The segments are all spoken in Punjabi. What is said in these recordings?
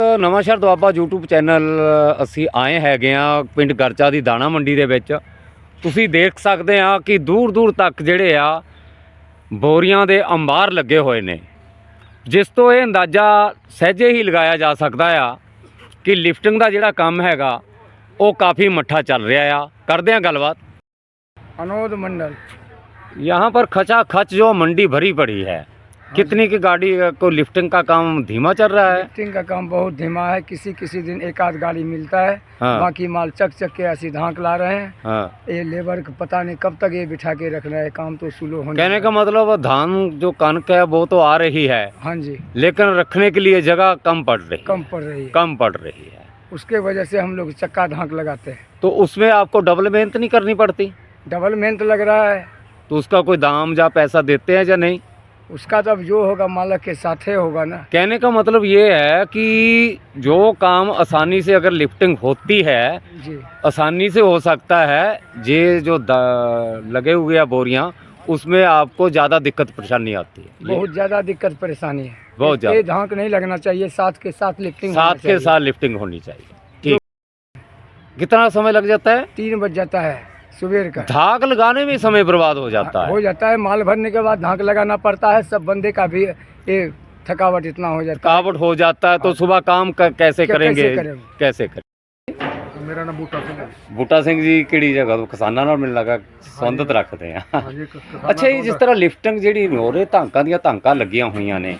ਨਵਾਂ ਸ਼ਹਿਰ ਦੁਆਬਾ YouTube ਚੈਨਲ ਅਸੀਂ ਆਏ ਹੈਗੇ ਆ ਪਿੰਡ ਗਰਚਾ ਦੀ ਦਾਣਾ ਮੰਡੀ ਦੇ ਵਿੱਚ ਤੁਸੀਂ ਦੇਖ ਸਕਦੇ ਆ ਕਿ ਦੂਰ ਦੂਰ ਤੱਕ ਜਿਹੜੇ ਆ ਬੋਰੀਆਂ ਦੇ ਅੰਬਾਰ ਲੱਗੇ ਹੋਏ ਨੇ ਜਿਸ ਤੋਂ ਇਹ ਅੰਦਾਜ਼ਾ ਸਹਿਜੇ ਹੀ ਲਗਾਇਆ ਜਾ ਸਕਦਾ ਆ ਕਿ ਲਿਫਟਿੰਗ ਦਾ ਜਿਹੜਾ ਕੰਮ ਹੈਗਾ ਉਹ ਕਾਫੀ ਮੱਠਾ ਚੱਲ ਰਿਹਾ ਆ ਕਰਦੇ ਆ ਗੱਲਬਾਤ अनोद मंडल यहाँ पर खचा खच जो मंडी भरी पड़ी है कितनी की गाड़ी को लिफ्टिंग का काम धीमा चल रहा है? लिफ्टिंग का काम बहुत धीमा है किसी किसी दिन एक आध गाड़ी मिलता है हाँ। बाकी माल चक चक के ऐसी धांक ला रहे हैं। हाँ। ये लेबर को पता नहीं कब तक ये बिठा के रख रहे हैं काम तो स्लो होने कहने का मतलब धान जो कनक है वो तो आ रही है। हाँ जी। लेकिन रखने के लिए जगह कम पड़ रही कम पड़ रही है। कम पड़ रही है। उसके वजह से हम लोग चक्का धांक लगाते हैं। तो उसमें आपको डबल मेहनत नहीं करनी पड़ती? डबल मेहनत लग रहा है। तो उसका कोई दाम या पैसा देते हैं या नहीं? उसका तब जो होगा मालक के साथ ही होगा ना। कहने का मतलब ये है कि जो काम आसानी से अगर लिफ्टिंग होती है जी। आसानी से हो सकता है ये जो लगे हुए हैं बोरियाँ उसमें आपको ज़्यादा दिक्कत परेशानी आती है। बहुत ज़्यादा दिक्कत परेशानी है। बहुत ज़्यादा। धांक नहीं लगना चाहिए साथ के साथ लिफ्टिंग साथ के साथ लिफ्टिंग होनी चाहिए। ठीक। कितना समय लग जाता है? तीन बज जाता है। सुबह का धाक लगाने में समय बर्बाद हो जाता हो है जाता है माल भरने के बाद धाक लगाना पड़ता है सब बंदे का भी ये थकावट इतना हो जाता थकावट हो जाता है तो सुबह काम क- कैसे क्या- करेंगे कैसे करेंगे? कैसे करें है मेरा नाम बूटा सिंह है ਬੂਟਾ ਸਿੰਘ ਜੀ ਕਿਹੜੀ ਜਗ੍ਹਾ ਤੋਂ ਕਿਸਾਨਾਂ ਨਾਲ ਮਿਲਣ ਲੱਗਾ ਸੰਬੰਧਤ ਰੱਖਦੇ ਆ हाँ जी ਅੱਛਾ ਜੀ ਜਿਸ ਤਰ੍ਹਾਂ ਲਿਫਟਿੰਗ ਜਿਹੜੀ ਨੋਰੇ ਧਾਂਕਾਂ ਦੀਆਂ ਧਾਂਕਾਂ ਲੱਗੀਆਂ ਹੋਈਆਂ ਨੇ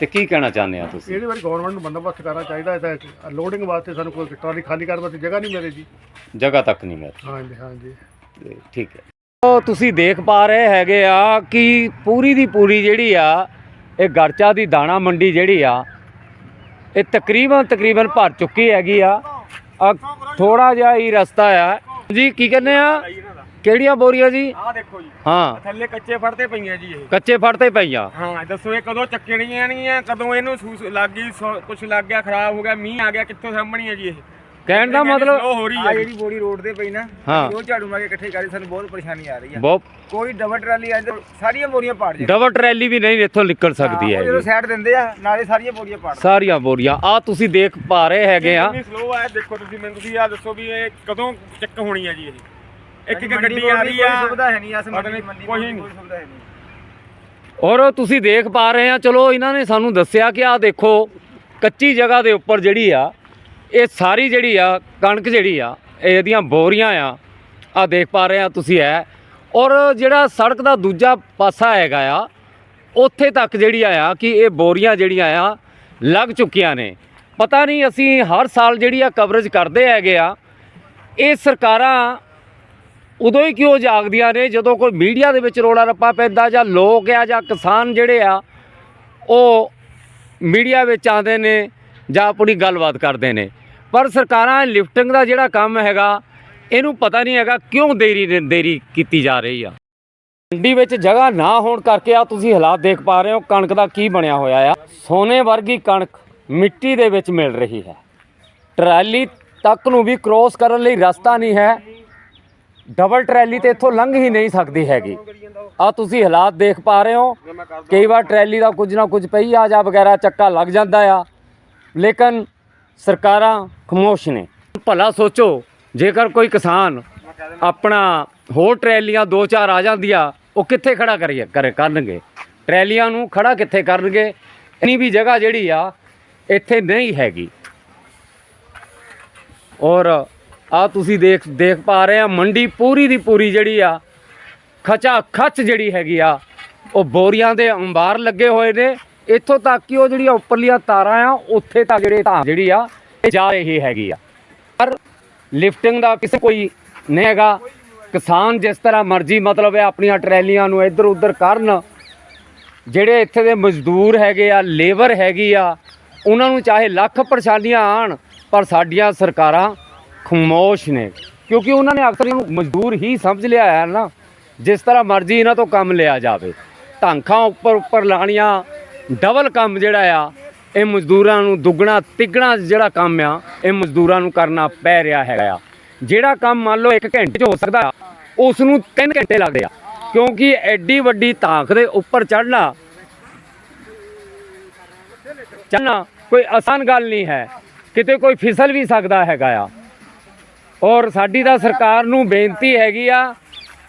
ਤੇ ਕੀ ਕਹਿਣਾ ਚਾਹੁੰਦੇ ਆ ਤੁਸੀਂ? ਇਹਦੇ ਬਾਰੇ ਗਵਰਨਮੈਂਟ ਨੂੰ ਬੰਦੋਬਸਤ ਕਰਨਾ ਚਾਹੀਦਾ ਹੈ ਤਾਂ ਲੋਡਿੰਗ ਵਾਸਤੇ ਸਾਨੂੰ ਕੋਈ ਟਰਾਲੀ ਖਾਲੀ ਕਰਨ ਵਾਸਤੇ ਜਗ੍ਹਾ ਨਹੀਂ ਮਿਲੇ ਜੀ ਜਗ੍ਹਾ ਤੱਕ ਨਹੀਂ ਮਿਲ ਹਾਂਜੀ ਹਾਂਜੀ। ਤੇ ਠੀਕ ਹੈ। ਉਹ ਤੁਸੀਂ ਦੇਖ ਪਾ ਰਹੇ ਹੈਗੇ ਆ ਕਿ ਪੂਰੀ ਦੀ ਪੂਰੀ ਜਿਹੜੀ ਆ ਇਹ ਗਰਚਾ ਦੀ ਦਾਣਾ ਮੰਡੀ ਜਿਹੜੀ ਆ ਇਹ ਤਕਰੀਬਨ ਤਕਰੀਬਨ ਭਰ ਚੁੱਕੀ ਹੈਗੀ ਆ। ਥੋੜਾ ਜਿਹਾ ਹੀ ਰਸਤਾ ਆ। ਜੀ ਕੀ ਕਹਿੰਦੇ ਆ? ਕਿਹੜੀਆਂ ਬੋਰੀਆਂ ਜੀ? ਆਹ ਦੇਖੋ ਜੀ। ਹਾਂ। ਥੱਲੇ ਕੱਚੇ ਫੜਦੇ ਪਈਆਂ ਜੀ ਇਹ। ਕੱਚੇ ਫੜਤੇ ਪਈਆਂ। ਹਾਂ ਦੱਸੋ ਇਹ ਕਦੋਂ ਚੱਕਣੀਆਂ ਨਹੀਂ ਕਦੋਂ ਇਹਨੂੰ ਸੂਸ ਲੱਗ ਗਈ ਕੁਝ ਲੱਗ ਗਿਆ ਖਰਾਬ ਹੋ ਗਿਆ ਮੀਂਹ ਆ ਗਿਆ ਕਿੱਥੋਂ ਸਾਂਭਣੀ ਹੈ ਜੀ ਇਹ? ਕਹਿਣ ਦਾ ਮਤਲਬ ਹੋ ਰਹੀ ਹੈ ਜੀ। ਜਿਹੜੀ ਬੋਰੀ ਰੋਡ ਤੇ ਪਈ ਨਾ ਹਾਂ। ਉਹ ਝਾੜੂ ਮਾਰ ਕੇ ਇਕੱਠੇ ਕਰੀ ਸਾਨੂੰ ਬਹੁਤ ਪਰੇਸ਼ਾਨੀ ਆ ਰਹੀ ਆ। ਬਹੁਤ ਕੋਈ ਡਬਲ ਟਰਾਲੀ ਅੱਜ ਸਾਰੀਆਂ ਬੋਰੀਆਂ ਪਾੜ ਜੇ ਡਬਲ ਟਰੈਲੀ ਵੀ ਨਹੀਂ ਇੱਥੋਂ ਨਿਕਲ ਸਕਦੀ ਹੈ ਜਦੋਂ ਸਾਈਡ ਦਿੰਦੇ ਆ ਨਾਲੇ ਸਾਰੀਆਂ ਬੋਰੀਆਂ ਪਾੜ ਸਾਰੀਆਂ ਬੋਰੀਆਂ। ਆ ਤੁਸੀਂ ਦੇਖ ਪਾ ਰਹੇ ਹੈਗੇ ਆ। ਸਲੋ ਆ ਦੇਖੋ ਤੁਸੀਂ ਮੈਨੂੰ ਤੁਸੀਂ ਆ ਦੱਸੋ ਵੀ ਇਹ ਕਦੋਂ ਚੱਕ ਹੋਣੀ ਹੈ ਜੀ ਇਹ? ਇੱਕ ਇੱਕ ਗੱਡੀ ਆ ਰਹੀ ਕੋਈ ਆ। ਸੁਵਿਧਾ ਹੈ ਨਹੀਂ ਇਸ ਪਤਾ ਮੰਡੀ ਨਹੀਂ, ਮੰਡੀ ਕੋਈ। ਕੋਈ ਸੁਵਿਧਾ ਹੈ ਨਹੀਂ। ਔਰ ਤੁਸੀਂ ਦੇਖ ਪਾ ਰਹੇ ਆ ਚਲੋ ਇਹਨਾਂ ਨੇ ਸਾਨੂੰ ਦੱਸਿਆ ਕਿ ਆ ਦੇਖੋ ਕੱਚੀ ਜਗ੍ਹਾ ਦੇ ਉੱਪਰ ਜਿਹੜੀ ਆ ਇਹ ਸਾਰੀ ਜਿਹੜੀ ਆ ਕਣਕ ਜਿਹੜੀ ਆ ਇਹ ਇਹਦੀਆਂ ਬੋਰੀਆਂ ਆ। ਆ ਦੇਖ ਪਾ ਰਹੇ ਆ ਤੁਸੀਂ ਹੈ ਔਰ ਜਿਹੜਾ ਸੜਕ ਦਾ ਦੂਜਾ ਪਾਸਾ ਹੈਗਾ ਆ ਉੱਥੇ ਤੱਕ ਜਿਹੜੀ ਆ ਕਿ ਇਹ ਬੋਰੀਆਂ ਜਿਹੜੀਆਂ ਆ ਲੱਗ ਚੁੱਕੀਆਂ ਨੇ। ਪਤਾ ਨਹੀਂ ਅਸੀਂ ਹਰ ਸਾਲ ਜਿਹੜੀ ਆ ਕਵਰੇਜ ਕਰਦੇ ਹੈਗੇ ਆ ਇਹ ਸਰਕਾਰਾਂ ਉਦੋਂ ਹੀ ਕਿਉਂ ਜਾਗਦੀਆਂ ਨੇ? ਜਦੋਂ ਕੋਈ ਮੀਡੀਆ ਦੇ ਵਿੱਚ ਰੋਲਾ ਰੱਪਾ ਪੈਂਦਾ ਜਾਂ ਲੋਕ ਆ ਜਾਂ ਕਿਸਾਨ ਜਿਹੜੇ ਆ, ਉਹ ਮੀਡੀਆ ਵਿੱਚ ਆਉਂਦੇ ਨੇ ਜਾਂ ਆਪਣੀ ਗੱਲਬਾਤ ਕਰਦੇ ਨੇ। ਪਰ ਸਰਕਾਰਾਂ ਲਿਫਟਿੰਗ ਦਾ ਜਿਹੜਾ ਕੰਮ ਹੈਗਾ, ਇਹਨੂੰ ਪਤਾ ਨਹੀਂ ਹੈਗਾ ਕਿਉਂ ਦੇਰੀ ਦੇਰੀ ਕੀਤੀ ਜਾ ਰਹੀ ਆ। ਮੰਡੀ ਵਿੱਚ ਜਗ੍ਹਾ ਨਾ ਹੋਣ ਕਰਕੇ ਆ ਤੁਸੀਂ ਹਾਲਾਤ ਦੇਖ ਪਾ ਰਹੇ ਹੋ, ਕਣਕ ਦਾ ਕੀ ਬਣਿਆ ਹੋਇਆ ਆ। ਸੋਨੇ ਵਰਗੀ ਕਣਕ ਮਿੱਟੀ ਦੇ ਵਿੱਚ ਮਿਲ ਰਹੀ ਹੈ। ਟਰਾਲੀ ਤੱਕ ਨੂੰ ਵੀ ਕ੍ਰੋਸ ਕਰਨ ਲਈ ਰਸਤਾ ਨਹੀਂ ਹੈ। ਡਬਲ ਟਰੈਲੀ ਤੇ ਇੱਥੋਂ ਲੰਘ ਹੀ ਨਹੀਂ ਸਕਦੀ ਹੈਗੀ। ਆ ਤੁਸੀਂ ਹਾਲਾਤ ਦੇਖ ਪਾ ਰਹੇ ਹੋ। ਕਈ ਵਾਰ ਟਰੈਲੀ ਦਾ ਕੁਝ ਨਾ ਕੁਝ ਪਈਆ ਜਾਂ ਵਗੈਰਾ ਚੱਕਾ ਲੱਗ ਜਾਂਦਾ ਆ। ਲੇਕਿਨ ਸਰਕਾਰਾਂ ਖਮੋਸ਼ ਨੇ। ਭਲਾ ਸੋਚੋ, ਜੇਕਰ ਕੋਈ ਕਿਸਾਨ ਆਪਣਾ ਹੋਰ ਟਰੈਲੀਆਂ ਦੋ ਚਾਰ ਆ ਜਾਂਦੀਆਂ, ਉਹ ਕਿੱਥੇ ਖੜਾ ਕਰੀਏ, ਕਰ, ਕਰਨਗੇ? ਟਰੈਲੀਆਂ ਨੂੰ ਖੜਾ ਕਿੱਥੇ ਕਰਨਗੇ? ਇਨੀ ਵੀ ਜਗ੍ਹਾ ਜਿਹੜੀ ਆ, ਇੱਥੇ ਨਹੀਂ ਹੈਗੀ। ਔਰ ਆ ਤੁਸੀਂ ਦੇਖ ਦੇਖ ਪਾ ਰਹੇ ਆ, ਮੰਡੀ ਪੂਰੀ ਦੀ ਪੂਰੀ ਜਿਹੜੀ ਆ, ਖਚਾ ਖਚ ਜਿਹੜੀ ਹੈਗੀ ਆ, ਉਹ ਬੋਰੀਆਂ ਦੇ ਅੰਬਾਰ ਲੱਗੇ ਹੋਏ ਨੇ। ਇੱਥੋਂ ਤੱਕ ਕਿ ਉਹ ਜਿਹੜੀਆਂ ਉੱਪਰਲੀਆਂ ਤਾਰਾਂ ਆ, ਉੱਥੇ ਤੱਕ ਜਿਹੜੇ ਤਾਂ ਜਿਹੜੀ ਆ, ਇਹ ਜਾ ਰਹੀ ਹੈਗੀ ਆ। ਪਰ ਲਿਫਟਿੰਗ ਦਾ ਕਿਸੇ ਕੋਈ ਨਹੀਂ ਹੈਗਾ। ਕਿਸਾਨ ਜਿਸ ਤਰ੍ਹਾਂ ਮਰਜ਼ੀ, ਮਤਲਬ ਹੈ ਆਪਣੀਆਂ ਟਰੈਲੀਆਂ ਨੂੰ ਇੱਧਰ ਉੱਧਰ ਕਰਨ, ਜਿਹੜੇ ਇੱਥੇ ਦੇ ਮਜ਼ਦੂਰ ਹੈਗੇ ਆ, ਲੇਬਰ ਹੈਗੀ ਆ, ਉਹਨਾਂ ਨੂੰ ਚਾਹੇ ਲੱਖ ਪਰੇਸ਼ਾਨੀਆਂ ਆਣ ਪਰ ਸਾਡੀਆਂ ਸਰਕਾਰਾਂ ਖਮੋਸ਼ ਨੇ। ਕਿਉਂਕਿ ਉਹਨਾਂ ਨੇ ਅਕਸਰ ਇਹਨੂੰ ਮਜ਼ਦੂਰ ਹੀ ਸਮਝ ਲਿਆ ਹੈ ਨਾ। ਜਿਸ ਤਰ੍ਹਾਂ ਮਰਜ਼ੀ ਇਹਨਾਂ ਤੋਂ ਕੰਮ ਲਿਆ ਜਾਵੇ। ਧਾਂਖਾਂ ਉੱਪਰ ਉੱਪਰ ਲਾਣੀਆਂ, ਡਬਲ ਕੰਮ ਜਿਹੜਾ ਆ, ਇਹ ਮਜ਼ਦੂਰਾਂ ਨੂੰ ਦੁੱਗਣਾ, ਤਿੱਗਣਾ ਜਿਹੜਾ ਕੰਮ ਆ, ਇਹ ਮਜ਼ਦੂਰਾਂ ਨੂੰ ਕਰਨਾ ਪੈ ਰਿਹਾ ਹੈਗਾ ਆ। ਜਿਹੜਾ ਕੰਮ ਮੰਨ ਲਓ 1 ਘੰਟੇ 'ਚ ਹੋ ਸਕਦਾ ਉਸ ਨੂੰ 3 ਘੰਟੇ ਲੱਗਦੇ ਆ। ਕਿਉਂਕਿ ਐਡੀ ਵੱਡੀ ਧਾਕ ਦੇ ਉੱਪਰ ਚੜ੍ਹਨਾ ਚੜ੍ਹਨਾ ਕੋਈ ਆਸਾਨ ਗੱਲ ਨਹੀਂ ਹੈ। ਕਿਤੇ ਕੋਈ ਫਿਸਲ ਵੀ ਸਕਦਾ ਹੈਗਾ ਆ। ਔਰ ਸਾਡੀ ਤਾਂ ਸਰਕਾਰ ਨੂੰ ਬੇਨਤੀ ਹੈਗੀ ਆ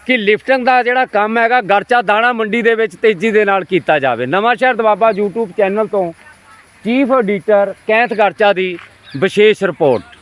ਕਿ ਲਿਫਟਿੰਗ ਦਾ ਜਿਹੜਾ ਕੰਮ ਹੈਗਾ, ਗਰਚਾ ਦਾਣਾ ਮੰਡੀ ਦੇ ਵਿੱਚ ਤੇਜ਼ੀ ਦੇ ਨਾਲ ਕੀਤਾ ਜਾਵੇ। Nawanshahr Doaba YouTube channel ਤੋਂ ਚੀਫ ਐਡੀਟਰ ਕੈਂਥ ਗਰਚਾ ਦੀ ਵਿਸ਼ੇਸ਼ ਰਿਪੋਰਟ।